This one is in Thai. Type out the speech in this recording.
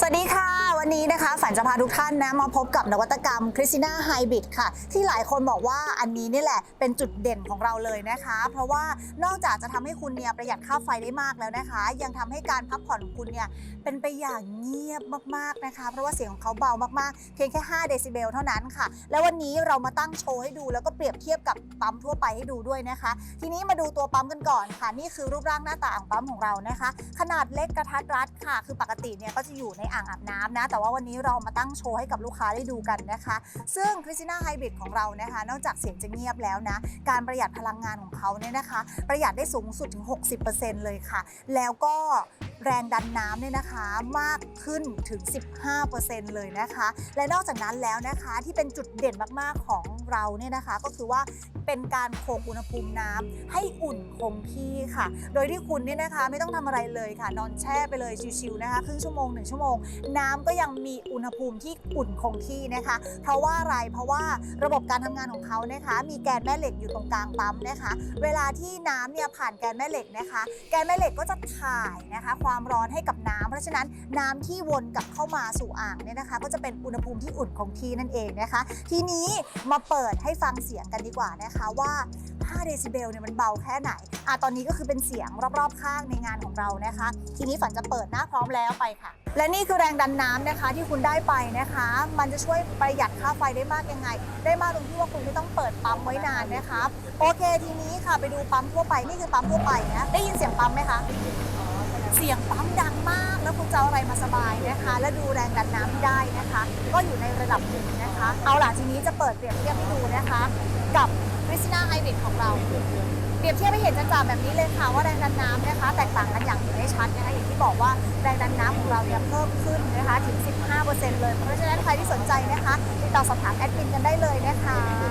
สวัสดีค่ะ วันนี้นะคะฝันจะพาทุกท่านนะมาพบกับนวัตกรรมคริสติน่าไฮบริดค่ะ ที่หลายคนบอกว่าอันนี้นี่แหละเป็นจุดเด่นของเราเลยนะคะ เพราะว่านอกจากจะทำให้คุณเนี่ยประหยัดค่าไฟได้มากแล้วนะคะ ยังทำให้การพักผ่อนของคุณเนี่ยเป็นไปอย่างเงียบมากๆนะคะ เพราะว่าเสียงของเขาเบามากๆ เพียงแค่ 5 เดซิเบลเท่านั้นค่ะ แล้ววันนี้เรามาตั้งโชว์ให้ดู แล้วก็เปรียบเทียบกับปั๊มทั่วไปให้ดูด้วยนะคะ ทีนี้มาดูตัวปั๊มกันก่อนค่ะนี่คือรูปร่างหน้าตาของปั๊มของเรานะคะ ขนาดเล็กกระทัดรัดค่ะ คือปกติเนี่ยก็จะอยู่ในอ่างอาบน้ำนะแต่ว่าวันนี้เรามาตั้งโชว์ให้กับลูกค้าได้ดูกันนะคะ ซึ่งคริสติน่าไฮบริดของเรานะคะ นอกจากเสียงจะเงียบแล้วนะ การประหยัดพลังงานของเขาเนี่ยนะคะ ประหยัดได้สูงสุดถึง 60%เลยค่ะ แล้วก็ แรงดันน้ำเนี่ยนะคะมากขึ้นถึง 15%เลยนะคะ และนอกจากนั้นแล้วนะคะที่เป็นจุดเด่นมากๆของเราเนี่ยนะคะ ก็คือว่าเป็นการคงอุณหภูมิน้ำให้อุ่นคงที่ค่ะ โดยที่คุณเนี่ยนะคะไม่ต้องทำอะไรเลยค่ะ นอนแช่ไปเลยชิวๆนะคะครึ่งชั่วโมงหนึ่งชั่วโมง น้ำก็ยังมีอุณหภูมิที่อุ่นคงที่นะคะ เพราะว่าอะไรเพราะว่าระบบการทำงานของเขานะคะ มีแกนแม่เหล็กอยู่ตรงกลางปั๊มนะคะ เวลาที่น้ำเนี่ยผ่านแกนแม่เหล็กนะคะ แกนแม่เหล็กก็จะถ่ายนะคะความความร้อนให้กับน้ำเพราะฉะนั้นน้ำที่วนกลับเข้ามาสู่อ่างเนี่ยนะคะ ก็จะเป็นอุณหภูมิที่อุ่นคงที่นั่นเองนะคะ ทีนี้มาเปิดให้ฟังเสียงกันดีกว่านะคะว่า5เดซิเบลเนี่ยมันเบาแค่ไหนอะตอนนี้ก็คือเป็นเสียงรอบๆ ข้างในงานของเรานะคะ ทีนี้ฝันจะเปิดหน้าพร้อมแล้วไปค่ะ และนี่คือแรงดันน้ำนะคะที่คุณได้ไปนะคะ มันจะช่วยประหยัดค่าไฟได้มากยังไง ได้มากตรงที่ว่าคุณไม่ต้องเปิดปั๊มไว้นานนะคะโอเคทีนี้ค่ะไปดูปั๊มทั่วไปนี่คือปั๊มทั่วไปนะได้ยินเสียงปั๊มไหมคะ เสียงปั๊มดังมาก แล้วคุณจะเอาอะไรมาสบายนะคะ และดูแรงดันน้ำที่ได้นะคะ ก็อยู่ในระดับหนึ่งนะคะ เอาล่ะทีนี้จะเปิดเปรียบเทียบให้ดูนะคะ กับคริสติน่าไฮบริดของเรา เปรียบเทียบให้เห็นจ่าๆแบบนี้เลยค่ะว่าแรงดันน้ำนะคะ แตกต่างกันอย่างเห็นได้ชัดนะคะอย่างที่บอกว่าแรงดันน้ำของเราเนี่ยเพิ่มขึ้นนะคะถึง 15%เลย เพราะฉะนั้นใครที่สนใจนะคะติดต่อสอบถามแอดมินกันได้เลยนะคะ